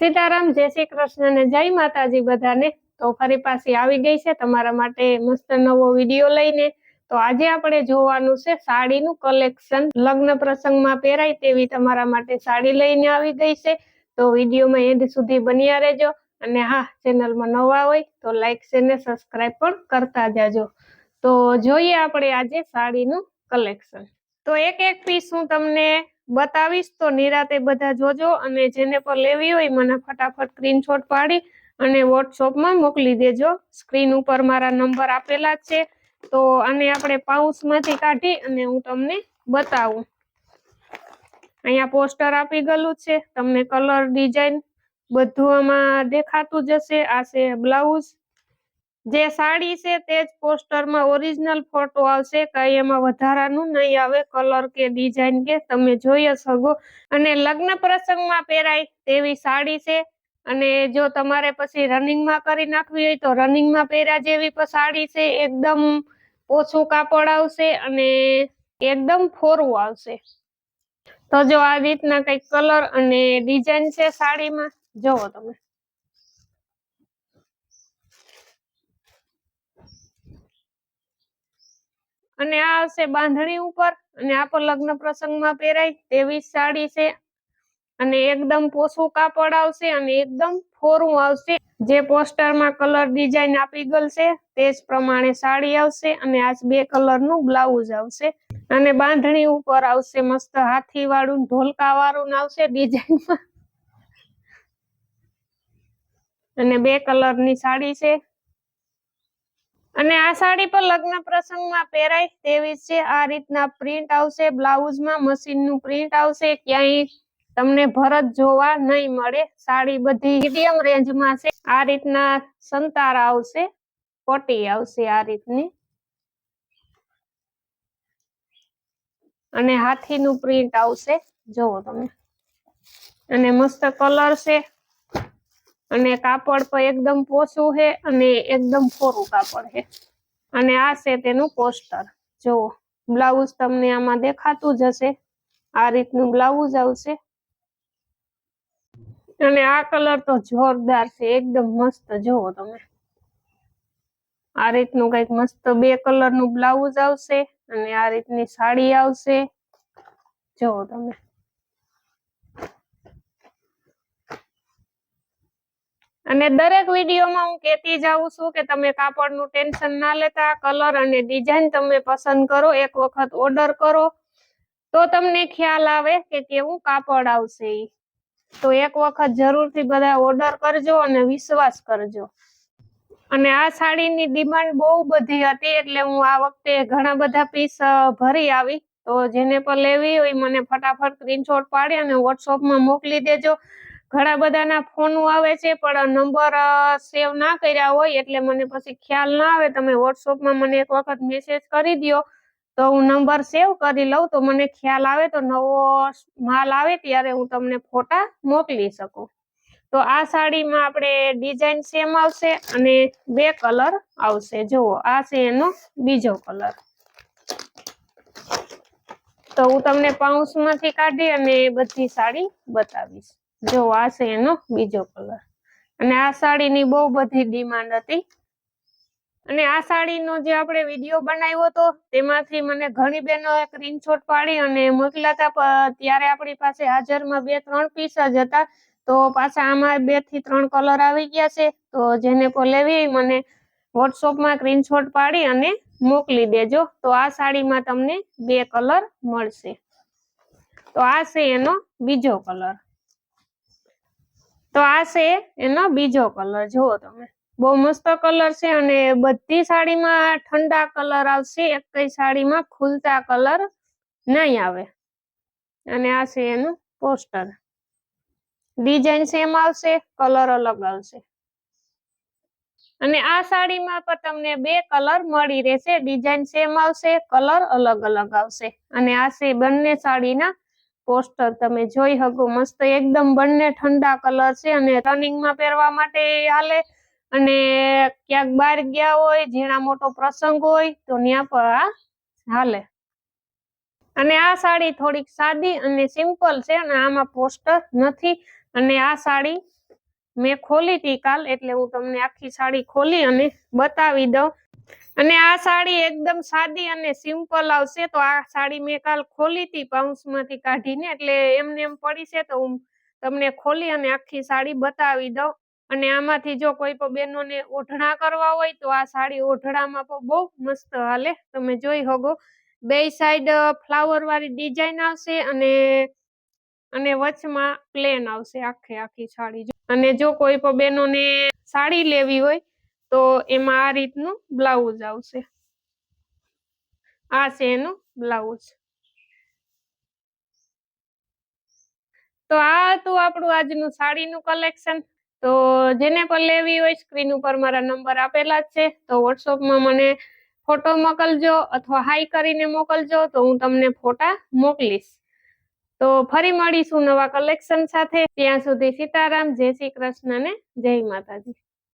સીતારામ, જય શ્રી કૃષ્ણ ને જય માતાજી બધાને. તો ફરી પાછી આવી ગઈ છે તમારા માટે મસ્ત નવો વીડિયો લઈને. તો આજે આપણે જોવાનું છે સાડીનું કલેક્શન. લગ્ન પ્રસંગમાં પહેરાય તેવી તમારા માટે સાડી લઈને આવી ગઈ છે. તો વિડીયોમાં એન્ડ સુધી બન્યા રહેજો. અને હા, ચેનલમાં નવા હોય તો લાઈક છે ને સબસ્ક્રાઇબ પણ કરતા જાજો. તો જોઈએ આપણે આજે સાડીનું કલેક્શન. તો એક એક પીસ હું તમને બતાવીશ તો નિરાતે બધા જોજો અને જેને પર લેવી હોય મને ફટાફટ સ્ક્રીનશોટ પાડી અને વોટ્સઅપમાં મોકલી દેજો. સ્ક્રીન ઉપર મારા નંબર આપેલા છે. તો આને આપણે પાઉસમાંથી કાઢી અને હું તમને બતાવું. અહીંયા પોસ્ટર આપી ગયેલું છે. તમને કલર ડિઝાઇન બધું આમાં દેખાતું જશે આ છે બ્લાઉઝ જે સાડી છે તે જ પોસ્ટરમાં ઓરિજિનલ ફોટો આવશે, કઈ એમાં વધારાનું નહીં આવે, કલર કે ડિઝાઇન કે તમે જોઈ શકો. અને લગ્ન પ્રસંગમાં પહેરાય તેવી સાડી છે. અને જો તમારે પછી રનિંગમાં કરી નાખવી હોય તો રનિંગમાં પહેર્યા જેવી સાડી છે, એકદમ ઓછું કાપડ આવશે અને એકદમ ફોરવું આવશે. તો જો આ રીતના કંઈક કલર અને ડિઝાઇન છે સાડીમાં, જોવો તમે. અને આ આવશે બાંધણી ઉપર અને આ પણ લગ્ન પ્રસંગમાં પહેરાય તેવી સાડી છે. અને એકદમ પોસું કાપડ આવશે અને એકદમ ફોરું આવશે. જે પોસ્ટરમાં કલર ડિઝાઇન આપી ગયેલ છે તે જ પ્રમાણે સાડી આવશે અને આ બે કલરનું બ્લાઉઝ આવશે. અને બાંધણી ઉપર આવશે મસ્ત હાથી વાળું ઢોલકા વાળું આવશે ડિઝાઇનમાં. અને બે કલરની સાડી છે. અને આ સાડી પર લગ્ન પ્રસંગમાં પહેરાય તેવી છે. આ રીતના પ્રિન્ટ આવશે, બ્લાઉઝમાં મશીનનું પ્રિન્ટ આવશે, ક્યાંય તમને ભરત જોવા નહીં મળે. સાડી બધી મીડિયમ રેન્જમાં છે. આ રીતના સંતારા આવશે પોટી આવશે આ રીતની. અને હાથીનું પ્રિન્ટ આવશે. જોવો તમે. અને મસ્ત કલર છે. અને કાપડ પણ એકદમ પોસું છે અને એકદમ કોરું કાપડ છે. અને આ છે તેનું પોસ્ટર. જુઓ બ્લાઉઝ તમને આમાં દેખાતું જ હશે. આ રીતનું બ્લાઉઝ આવશે. અને આ કલર તો જોરદાર છે, એકદમ મસ્ત. જુઓ તમે. આ રીતનું કંઈક મસ્ત બે કલરનું બ્લાઉઝ આવશે અને આ રીતની સાડી આવશે. જુઓ તમે. અને દરેક વિડીયોમાં હું કહેતી જાઉં છું કે તમે કાપડનું ટેન્શન ના લેતા, કલર અને ડિઝાઇન તમે પસંદ કરો, એક વખત ઓર્ડર કરો, તો તમને ખ્યાલ આવે કે કેવું કાપડ આવશે તો એક વખત જરૂરથી બધા ઓર્ડર કરજો અને વિશ્વાસ કરજો. અને આ સાડીની ડિમાન્ડ બહુ બધી હતી, એટલે હું આ વખતે ઘણા બધા પીસ ભરી આવી. તો જેને પણ લેવી હોય મને ફટાફટ સ્ક્રીનશોટ પાડી અને વોટ્સઅપમાં મોકલી દેજો. ઘણા બધાના ફોન આવે છે, પણ નંબર સેવ ના કર્યા હોય એટલે મને પછી ખ્યાલ ના આવે. તમે વોટ્સઅપમાં મને એક વખત મેસેજ કરી દો તો હું નંબર સેવ કરી લઉં, તો મને ખ્યાલ આવે, તો નવો માલ આવે ત્યારે હું તમને ફોટા મોકલી શકું. તો આ સાડીમાં આપણે ડિઝાઇન સેમ આવશે અને બે કલર આવશે. જુઓ, આ છે એનો બીજો કલર તો હું તમને પાઉસમાંથી કાઢી અને બધી સાડી બતાવીશ. જો આ છે એનો બીજો કલર અને આ સાડીની બહુ બધી ડિમાન્ડ હતી. અને આ સાડીનો જે આપણે વીડિયો બનાવ્યો હતો, તેમાંથી મને ઘણી બહેનો સ્ક્રીનશોટ પાડી અને મોકલ્યા હતા ત્યારે આપણી પાસે હાજરમાં બે, ત્રણ પીસ જ હતા. તો પાછા આમાં બેથી ત્રણ કલર આવી ગયા છે. તો જેને પણ લેવી મને વોટ્સઅપમાં સ્ક્રીનશોટ પાડી અને મોકલી દેજો. તો આ સાડીમાં તમને બે કલર મળશે. તો આ છે એનો બીજો કલર તો આ છે એનો બીજો કલર જુઓ તમે. બહુ મસ્ત કલર છે અને બધી સાડીમાં ઠંડા કલર આવશે. એક સાડીમાં ખુલતા કલર નહીં આવે. અને આ છે એનું પોસ્ટર ડિઝાઇન સેમ આવશે કલર અલગ આવશે. અને આ સાડીમાં પણ તમને બે કલર મળી રહેશે. ડિઝાઇન સેમ આવશે કલર અલગ અલગ આવશે. અને આ છે બંને સાડીના પોસ્ટર તમે જોઈ શકો. મસ્ત એકદમ બંને ઠંડા કલર છે અને રનિંગમાં પહેરવા માટે હાલે. અને ક્યાંક બહાર ગયા હોય, ઝીણા મોટો પ્રસંગ હોય, તો ત્યાં પર આ હાલે. અને આ સાડી થોડીક સાદી અને સિમ્પલ છે અને આમાં પોસ્ટર નથી. અને આ સાડી મેં ખોલી હતી કાલ, એટલે હું તમને આખી સાડી ખોલી અને બતાવી દઉં. અને આ સાડી એકદમ સાદી અને સિમ્પલ આવશે. તો આ સાડી મેં કાલ ખોલી હતી પાઉન્સમાંથી કાઢીને, એટલે એમને એમ પડી છે તો હું તમને ખોલી અને આખી સાડી બતાવી દઉં. અને આમાંથી જો કોઈ પણ બહેનોને ઓઢણા કરવા હોય તો આ સાડી ઓઢણામાં પણ બહુ મસ્ત હાલે. તમે જોઈ હોગો. બે સાઈડ ફ્લાવર વાળી ડિઝાઇન આવશે અને અને વચમાં પ્લેન આવશે આખે આખી સાડી. અને જો કોઈ પણ બહેનોને સાડી લેવી હોય તો એમાં આ રીતનું બ્લાઉઝ આવશે. આ છે એનું બ્લાઉઝ. તો આ હતું આપણું આજનું સાડીનું કલેક્શન. તો જેને પણ લેવી હોય સ્ક્રીન ઉપર મારા નંબર આપેલા જ છે. તો વોટ્સઅપમાં મને ફોટો મોકલજો અથવા હાઈ કરીને મોકલજો તો હું તમને ફોટા મોકલીશ. તો ફરી મળીશું નવા કલેક્શન સાથે. ત્યાં સુધી સીતારામ, જય શ્રી કૃષ્ણ ને જય માતાજી.